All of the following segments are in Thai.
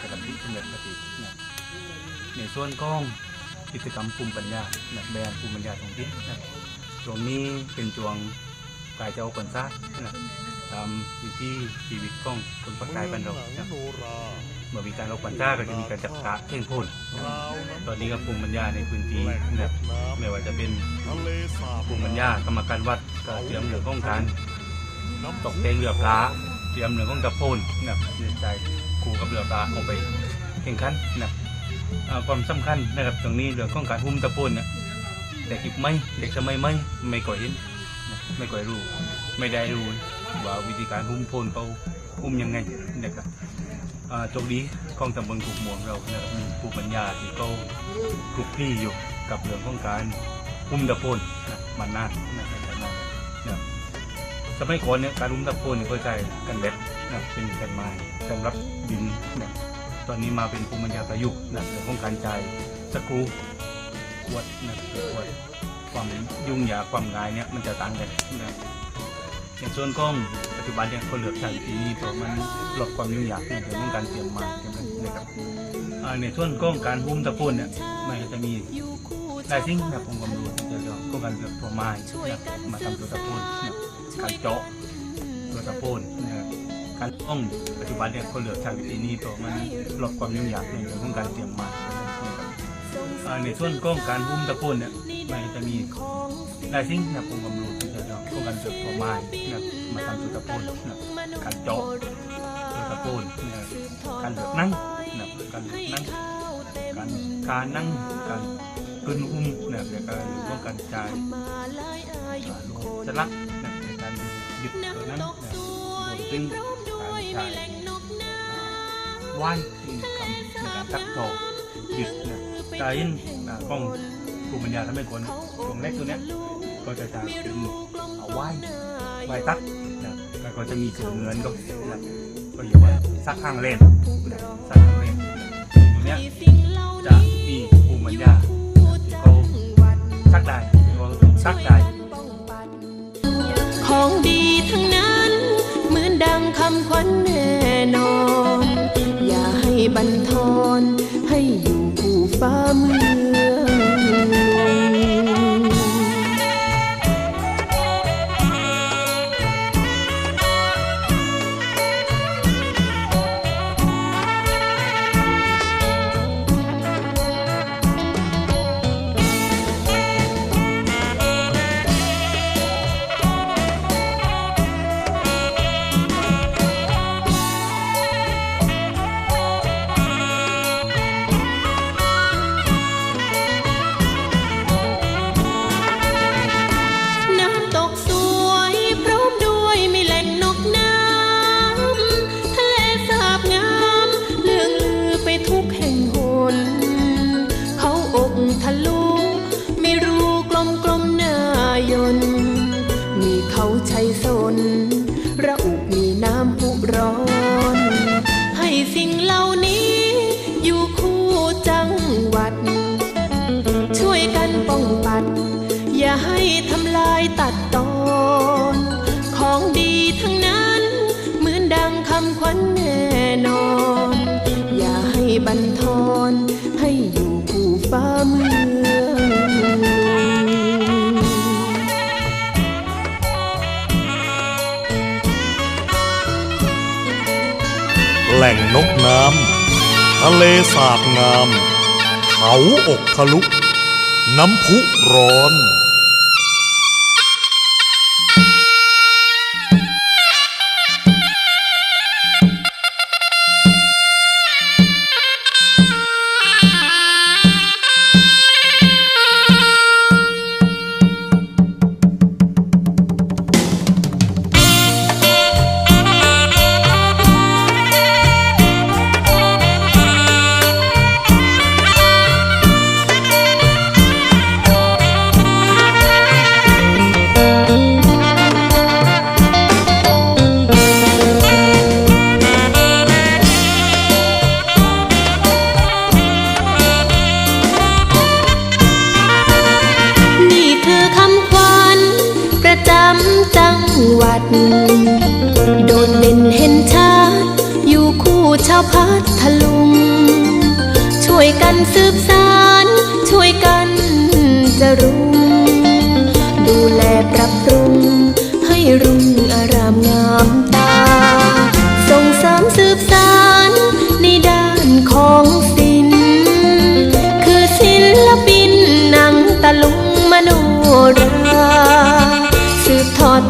กระดับที่สำเร็จกตินะในส่วนของกิจกรรมภูมิปัญญาแบรนด์ภูมิปัญญาท้องถิ่นะตรงนี้เป็นจวงกายเจ้าคนซานะตามวิถีชีวิตของคนปากกายบ้านเรานะโนราเมื่อมีการรบกันจ้าก็จะมีการจับกะเพ่งพ่นตอนนี้ก็ภูมิปัญญาในพื้นที่แหล่งนะไม่ว่าจะเป็นภูมิปัญญากรรมการวัดก็เตรียมเรื่องของการตกแต่งเรือพระเตรียมเรื่องของกระโพนนะในใจ ครูกับเรือพระเอาไปแข่งขันนะความสำคัญนะครับตรงนี้เรื่องของการหุ้มตะโพนนะแต่กิบไม่เด็กสมัยไม่ไม่ก่อยเห็นไม่ก่อยรู้ไม่ได้รู้ว่าวิธีการหุ้มโพนเขาหุ้มยังไงนะครับอ่าโชคดีของตำบลกุกหมวงเรานะครับมีผู้ปัญญาที่เขาคลุกคลี่อยู่กับเรื่องของการหุ้มตะโพนนะมานนนะครับนานนะครับ สมัยก่อนเนี่ยการหุ้มตะโพนเนี่ยเขาใช้กันเล็ดนะเป็นแผ่นไม้สำหรับดินนะตอนนี้มาเป็นภูมิปัญญาประยุกต์นะเรื่องของการจ่ายสกรูขวดนะขวดความยุ่งยากความง่ายเนี่ยมันจะต่างกันนะอย่างส่วนกล้องปัจจุบันเนี่ยเขาเหลือใช้ทีนี้เพราะมันลดความยุ่งยากในเรื่องของการเตรียมมาเตรียมนะครับในส่วนกล้องการหุ้มตะปูนเนี่ยมันจะมีหลายสิ่งนะผมก็ไม่รู้ที่จะเรียกก็การเลือกตัวไม้นะมาทำตัวตะปูนนะ การเจาะตัวตะปูนนะครับการกล้องปัจจุบันเนี่ยเขาเหลือใช้วิธีนี้เพราะมันลดความยุ่งยากในเรื่องของการเตรียมมานในส่วนกล้องการหุ้มตะปูนเนี่ยมันจะมีหลายสิ่งนะผมกำลังที่จะพวกกันเกิดตัวไม้นะมาทำตัวตะปูนนะการเจาะตัวตะปูนนะการเลือกนั่งนะการเลือกนั่งการการนั่งการขึ้นอุ้มนะแล้วก็เรื่องของการจ่ายอ่าลูกจะลัก ยึดตัวนั้นนะรวมถึงการจ่ายไหว้ที่กำในการตักโตอยึดนะจ่ายนนะของภูมิปัญญาทำให้คนตรงเล็กตัวเนี้ยก็จะจะเป็นเอาไหว้ไหว้ตักนะแล้วก็จะมีถือเงินก็นะก็อยู่ว่าซักข้างเล่นนะซักข้างเล่นตัวเนี้ยจะมีภูมิปัญญาที่เขาซักได้เขาซักได้ของดี ดังควัน อย่าให้ทำลายตัดตอนของดีทั้งนั้น เหมือนดังคำขวัญแน่นอน อย่าให้บันทอนให้อยู่คู่ฟ้าเมืองแหล่งนกน้ำ ทะเลสาบงาม เขาอกทะลุ น้ำพุร้อน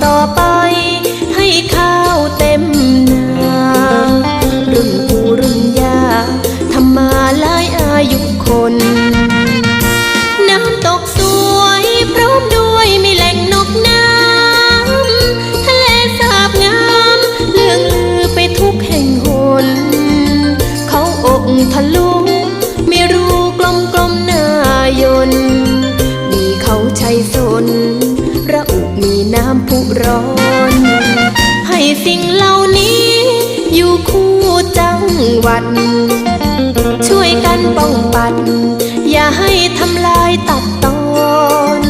ต่อไป้องปัด อย่าให้ทำลายตัดตอน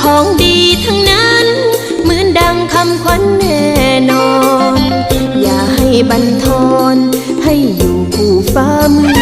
ของดีทั้งนั้น เหมือนดังคำขวัญแน่นอน อย่าให้บันทอน ให้อยู่คู่ฟ้ามือ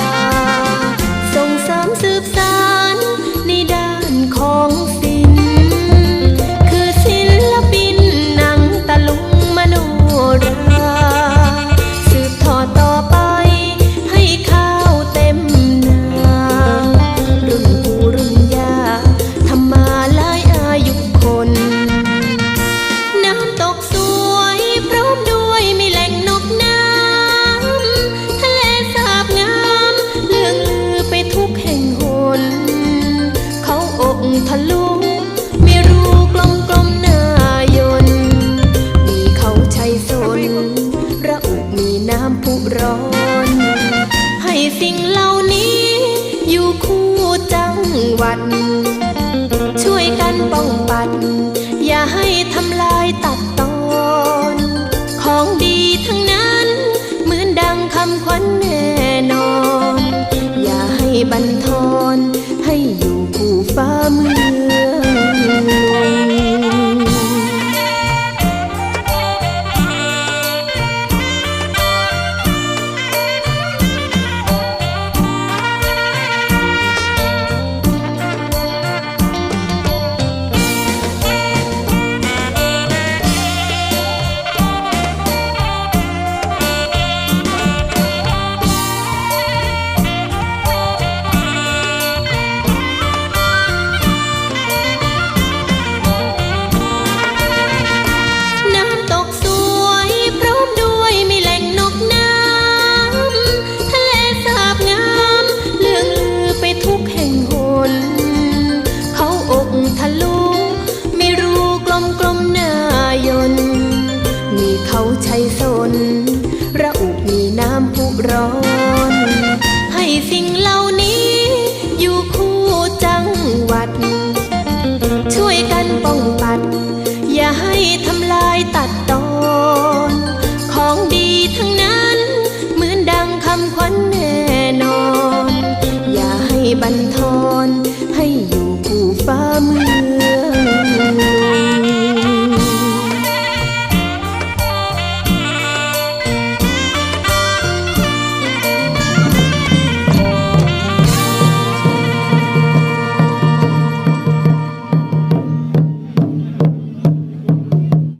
ามผุร้อน ให้สิ่งเหล่านี้ อยู่คู่จังหวัด ช่วยกันป้องปัด อย่าให้ทำลายตัดตอน ของดีทั้งนั้น เหมือนดังคำขวัญแน่นอน อย่าให้บันทอน ให้อยู่คู่ฟ้ามือ amazing